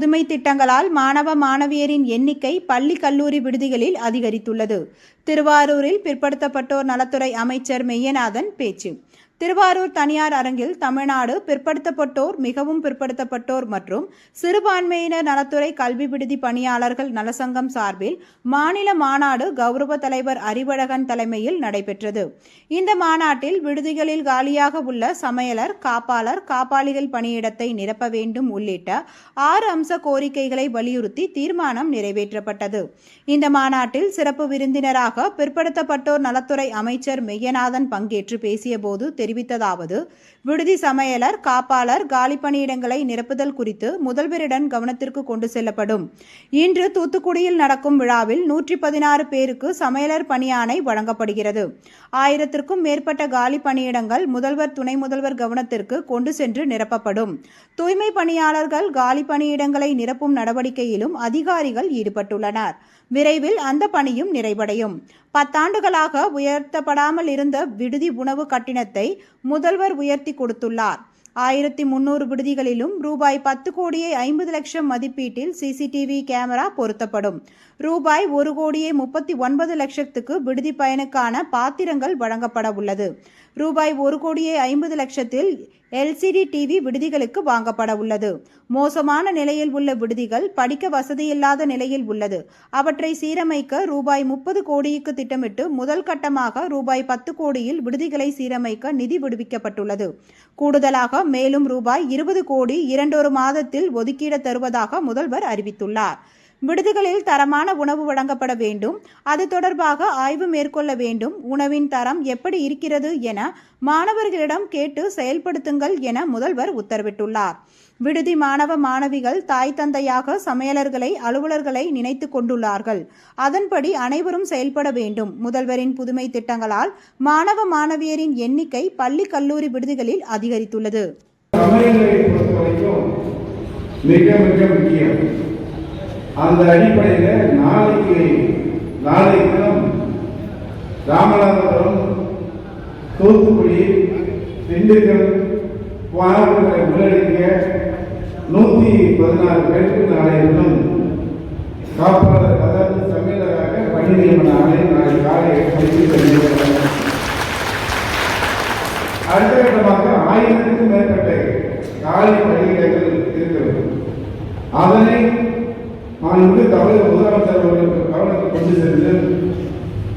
புதுமை திட்டங்களால் மாணவ மாணவியரின் எண்ணிக்கை பள்ளி கல்லூரி விடுதிகளில் அதிகரித்துள்ளது. திருவாரூரில் பிற்படுத்தப்பட்டோர் நலத்துறை அமைச்சர் மெய்யநாதன் பேச்சு. திருவாரூர் தனியார் அரங்கில் தமிழ்நாடு பிற்படுத்தப்பட்டோர் மிகவும் பிற்படுத்தப்பட்டோர் மற்றும் சிறுபான்மையினர் நலத்துறை கல்வி விடுதி பணியாளர்கள் நலசங்கம் சார்பில் மாநில மாநாடு கௌரவ தலைவர் அறிவழகன் தலைமையில் நடைபெற்றது. இந்த மாநாட்டில் விடுதிகளில் காலியாக உள்ள சமையலர் காப்பாளர் காப்பாளிகள் பணியிடத்தை நிரப்ப வேண்டும் உள்ளிட்ட ஆறு அம்ச கோரிக்கைகளை வலியுறுத்தி தீர்மானம் நிறைவேற்றப்பட்டது. இந்த மாநாட்டில் சிறப்பு விருந்தினராக பிற்படுத்தப்பட்டோர் நலத்துறை அமைச்சர் மெய்யநாதன் பங்கேற்று பேசியபோது தெரிவித்ததாவது விடுதி சமையலர் காப்பாளர் காலி பணியிடங்களை நிரப்புதல் குறித்து முதல்வரிடம் கவனத்திற்கு கொண்டு செல்லப்படும். இன்று தூத்துக்குடியில் நடக்கும் விழாவில் நூற்றி பதினாறு பேருக்கு சமையலர் பணியாணை வழங்கப்படுகிறது. ஆயிரத்திற்கும் மேற்பட்ட காலி பணியிடங்கள் முதல்வர் துணை முதல்வர் கவனத்திற்கு கொண்டு சென்று நிரப்பப்படும். தூய்மை பணியாளர்கள் காலி பணியிடங்களை நிரப்பும் நடவடிக்கையிலும் அதிகாரிகள் ஈடுபட்டுள்ளனர். விரைவில் அந்த பணியும் நிறைவடையும். பத்தாண்டுகளாக உயர்த்தப்படாமல் இருந்த விடுதி உணவு கட்டணத்தை முதல்வர் உயர்த்தி கொடுத்துள்ளார். ஆயிரத்தி முன்னூறு விடுதிகளிலும் ரூபாய் பத்து கோடியே ஐம்பது லட்சம் மதிப்பீட்டில் சிசிடிவி கேமரா பொருத்தப்படும். ரூபாய் ஒரு கோடியே முப்பத்தி ஒன்பது லட்சத்துக்கு விடுதி பயனுக்கான பாத்திரங்கள் வழங்கப்பட உள்ளது. ரூபாய் ஒரு கோடியே ஐம்பது லட்சத்தில் எல்சிடி டிவி விடுதிகளுக்கு வாங்கப்பட உள்ளது. மோசமான நிலையில் உள்ள விடுதிகள் படிக்க வசதியில்லாத நிலையில் உள்ளது. அவற்றை சீரமைக்க ரூபாய் முப்பது கோடிக்கு திட்டமிட்டு முதல் கட்டமாக ரூபாய் பத்து கோடியில் விடுதிகளை சீரமைக்க நிதி விடுவிக்கப்பட்டுள்ளது. கூடுதலாக மேலும் ரூபாய் இருபது கோடி இரண்டொரு மாதத்தில் ஒதுக்கீடு தருவதாக முதல்வர் அறிவித்துள்ளார். விடுதிகளில் தரமான உணவு வழங்கப்பட வேண்டும். அது தொடர்பாக ஆய்வு மேற்கொள்ள வேண்டும். உணவின் தரம் எப்படி இருக்கிறது என மாணவர்களிடம் கேட்டு செயல்படுத்துங்கள் என முதல்வர் உத்தரவிட்டுள்ளார். விடுதி மாணவ மாணவிகள் தாய் தந்தையாக சமையலர்களை அலுவலர்களை நினைத்து கொண்டுள்ளார்கள். அதன்படி அனைவரும் செயல்பட வேண்டும். முதல்வரின் புதுமை திட்டங்களால் மாணவ மாணவியரின் எண்ணிக்கை பள்ளி கல்லூரி விடுதிகளில் அதிகரித்துள்ளது. மிக மிக முக்கியம். அந்த அடிப்படையில் நாளைக்கு நாளை தினம் ராமநாதபுரம் தூத்துக்குடி திண்டுக்கல் மாணவர்களை உள்ளடக்கிய நூற்றி பதினாறு பேருக்கு நாளை தினம் காப்பாளர் அதாவது சமையலராக பணி நியமன ஆணை நாளை காலை எட்டு மணிக்கு அடுத்த கட்டமாக ஆயிரத்துக்கும் மேற்பட்ட காலை பணியிடங்கள் இருக்கிறது. அதனை நான் மாண்பு தமிழக முதலமைச்சர் அவர்களுக்கு கவனத்துக்கு கொண்டு சென்று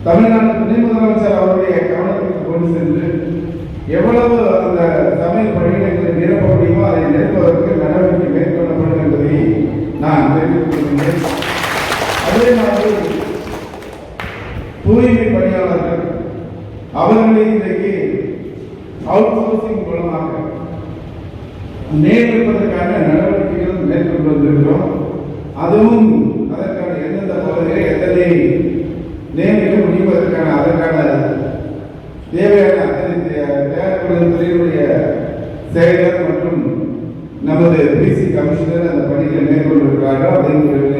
தமிழ்நாடு துணை முதலமைச்சர் அவருடைய கவனத்துக்கு கொண்டு சென்று எவ்வளவு அந்த தமிழ் பணியிடங்களை நிரப்ப முடியுமோ அதை நிரப்புவதற்கு நடவடிக்கை மேற்கொள்ளப்படும் என்பதை நான் தெரிவித்துக் கொள்கிறேன். அதே மாதிரி தூய்மை பணியாளர்கள் அவர்களே இன்றைக்கு அவுட் சோர்சிங் மூலமாக நேரிடுவதற்கான நடவடிக்கைகள் மேற்கொண்டு வந்திருக்கிறோம். அதுவும் அதற்கான எந்தெந்த பகுதிகளை எத்தனை நியமிக்க முடிவதற்கான அதற்கான தேவையான அத்தனை செயலர் மற்றும் நமது பிசி கமிஷனர் அந்த பணிகளை மேற்கொண்டிருக்கிறார்கள் அப்படிங்கிறதுல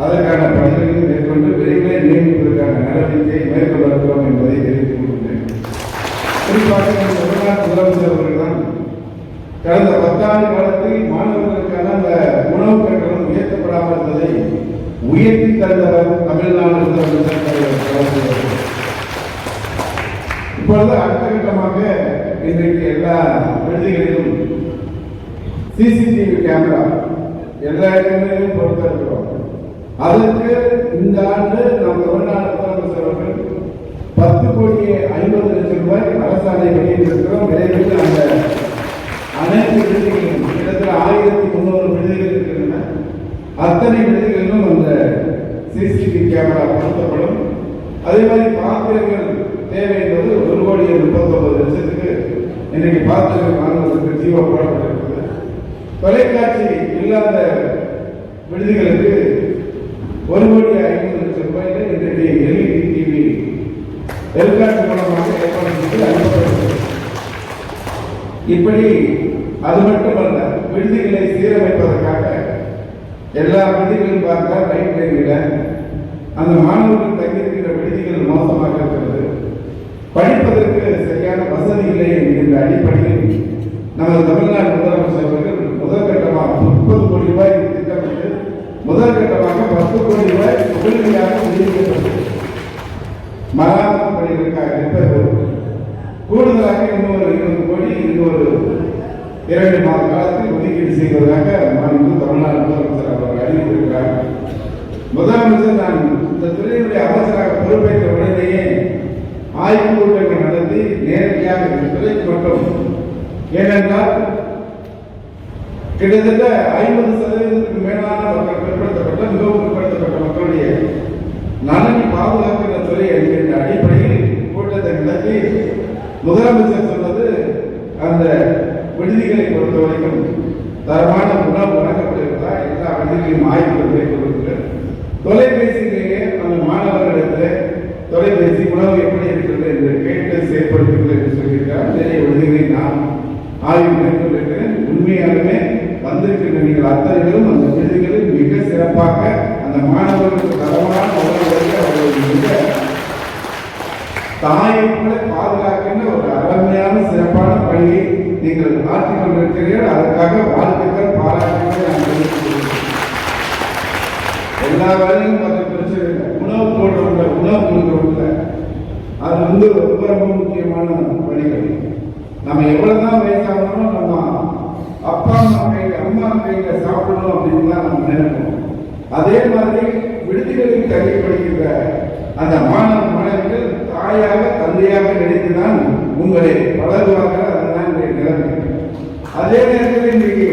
அதற்கான பணிகளையும் மேற்கொண்டு விரைவில் நியமிப்பதற்கான நடவடிக்கையை மேற்கொண்டிருக்கிறோம் என்பதை தெரிவித்துக் கொள்கிறேன் குறிப்பாக தமிழ்நாடு முதலமைச்சர் அவர்கள் தான் கடந்த பத்தாண்டு காலத்தில் மாணவர்களுக்கான அந்த உணவு உயர்த்தப்படாமல் இருந்ததை உயர்த்தி தந்தவர் தமிழ்நாடு இப்பொழுது அடுத்த கட்டமாக இன்றைக்கு எல்லா விடுதிகளிலும் சிசிடிவி கேமரா எல்லா இடங்களிலும் பொறுத்திருக்கிறோம் அதற்கு இந்த ஆண்டு நம் தமிழ்நாடு முதலமைச்சர் அவர்கள் பத்து கோடியே ஐம்பது லட்சம் ரூபாய் அரசாணை வெளியிட்டிருக்கிறோம். விரைவில் அந்த அனைத்து விடுதிகளிலும் கிட்டத்தட்ட ஆயிரத்தி முந்நூறு விடுதிகள் இருக்கின்றன அத்தனை விடுதிகளிலும் அந்த சிசிடிவி கேமரா பொருத்தப்படும். அதே மாதிரி பாத்திரங்கள் தேவை என்பது ஒரு கோடியே முப்பத்தொன்பது லட்சத்துக்கு இன்னைக்கு பாத்திரங்கள் வாங்குவதற்கு ஜீவ போடப்பட்டிருக்கிறது. தொலைக்காட்சி இல்லாத விடுதிகளுக்கு ஒரு கோடி ஐம்பது லட்சம் ரூபாயில் இன்றைக்கு எல்இடி டிவி எல்காட்சி மூலமாக ஏற்பாடு செய்து அனுப்பப்படுகிறது இப்படி அது மட்டுமல்ல விடுதிகளை சீரமைப்பதற்காக எல்லா விடுதிகளும் பார்த்தா ரைட் லைன்ல அந்த மாணவர்கள் தங்கியிருக்கிற விடுதிகள் மோசமாக இருக்கிறது. படிப்பதற்கு சரியான வசதி இல்லை என்கின்ற அடிப்படையில் நமது தமிழ்நாடு முதலமைச்சர் அவர்கள் முதற்கட்டமாக முப்பது கோடி ரூபாய் திட்டம் பத்து கோடி ரூபாய் உடனடியாக விடுவிக்கப்பட்டது மராமத்து பணிகளுக்காக ரிப்பேர் கூடுதலாக இன்னொரு இருபது கோடி இன்னொரு இரண்டு மாத காலத்தில் ஒதுக்கீடு செய்வதாக மாநிலம் தமிழ்நாடு முதலமைச்சர் முதலமைச்சர் நான் இந்த துறையினுடைய அமைச்சராக பொறுப்பேற்ற உடனேயே ஆய்வுக் கூட்டங்கள் நடத்தி நேரடியாக இந்த துறைக்கு மட்டும். ஏனென்றால் கிட்டத்தட்ட ஐம்பது சதவீதத்துக்கு மேலான மக்கள் பிற்படுத்தப்பட்ட மிகவும் பிற்படுத்தப்பட்ட மக்களுடைய நலனை பாதுகாக்கிற துறை என்கின்ற அடிப்படையில் கூட்டத்தை நடத்தி முதலமைச்சர் சொன்னது அந்த விடுதிகளை பொறுத்த வரைக்கும் தரமான உணவு வழங்கப்படுகிறதா எல்லா விடுதிகளையும் ஆய்வு மேற்கொள்கிறது தொலைபேசியிலேயே அந்த மாணவர்களிடத்தில் தொலைபேசி உணவு எப்படி இருக்கிறது என்று கேட்டு செயற்படுத்துகிறது என்று சொல்லியிருக்கிறார் நிறைய விடுதிகளை நான் ஆய்வு மேற்கொண்டிருக்கிறேன் உண்மையாலுமே வந்திருக்கின்ற நீங்கள் அத்தனை பேரும் அந்த விடுதிகளில் மிக சிறப்பாக அந்த மாணவர்களுக்கு தரமான உணவுகளை அவர்கள் மிக தாயை போல பாதுகாக்கின்ற ஒரு அருமையான சிறப்பான பணியை நீங்கள் ஆற்றிக் கொண்டிருக்கிறீர்கள் அதற்காக வாழ்த்துக்கள் பாராட்டுகள் நான் எல்லா வேலையும் பார்த்து பிரச்சனை இல்லை. உணவு போடுறவங்க உணவு கொடுக்குறவங்க அது வந்து ரொம்ப ரொம்ப முக்கியமான பணிகள். நம்ம எவ்வளவுதான் வயசாகணும் நம்ம அப்பா அம்மா கையில அம்மா கையில சாப்பிடணும் அப்படின்னு தான் நம்ம நினைப்போம். அதே மாதிரி விடுதிகளில் தங்கி படிக்கிற அந்த மாணவ மாணவிகள் தாயாக தந்தையாக நினைத்துதான் உங்களை வளருவார்கள். நிலைமை அதே நேரத்தில் இன்றைக்கு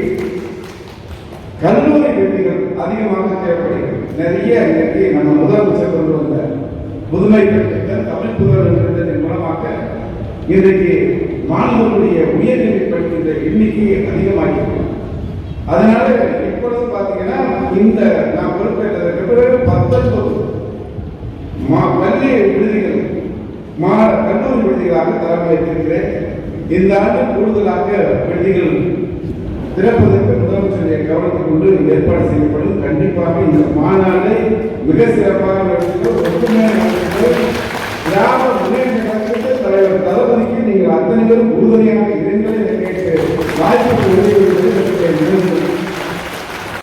கல்லூரி விடுதிகள் அதிகமாக தேவைப்படுகிறது. நிறைய இன்னைக்கு நம்ம முதலமைச்சர் கொண்டு வந்த புதுமை திட்டங்கள் தமிழ் புதல்வன் மூலமாக இன்றைக்கு மாணவர்களுடைய உயர்நிலை படிக்கின்ற எண்ணிக்கை அதிகமாகி அதனால இப்பொழுது பார்த்தீங்கன்னா இந்த நான் பொறுப்பேற்றதற்கு பிறகு பத்தொன்பது மா பள்ளி விடுதிகள் மா கல்லூரி விடுதிகளாக தரம் வைத்திருக்கிறேன் இந்த ஆண்டு கூடுதலாக விடுதிகள் திறப்பதற்கு முதலமைச்சருடைய கவனத்தை கொண்டு ஏற்பாடு செய்யப்படும். கண்டிப்பாக இந்த மாநாடு மிக சிறப்பாக கிராம முன்னேற்ற தலைவர் தளபதிக்கு நீங்கள் அத்தனை பேரும் உறுதுணையாக இருங்கள் என்று கேட்டு வாய்ப்பு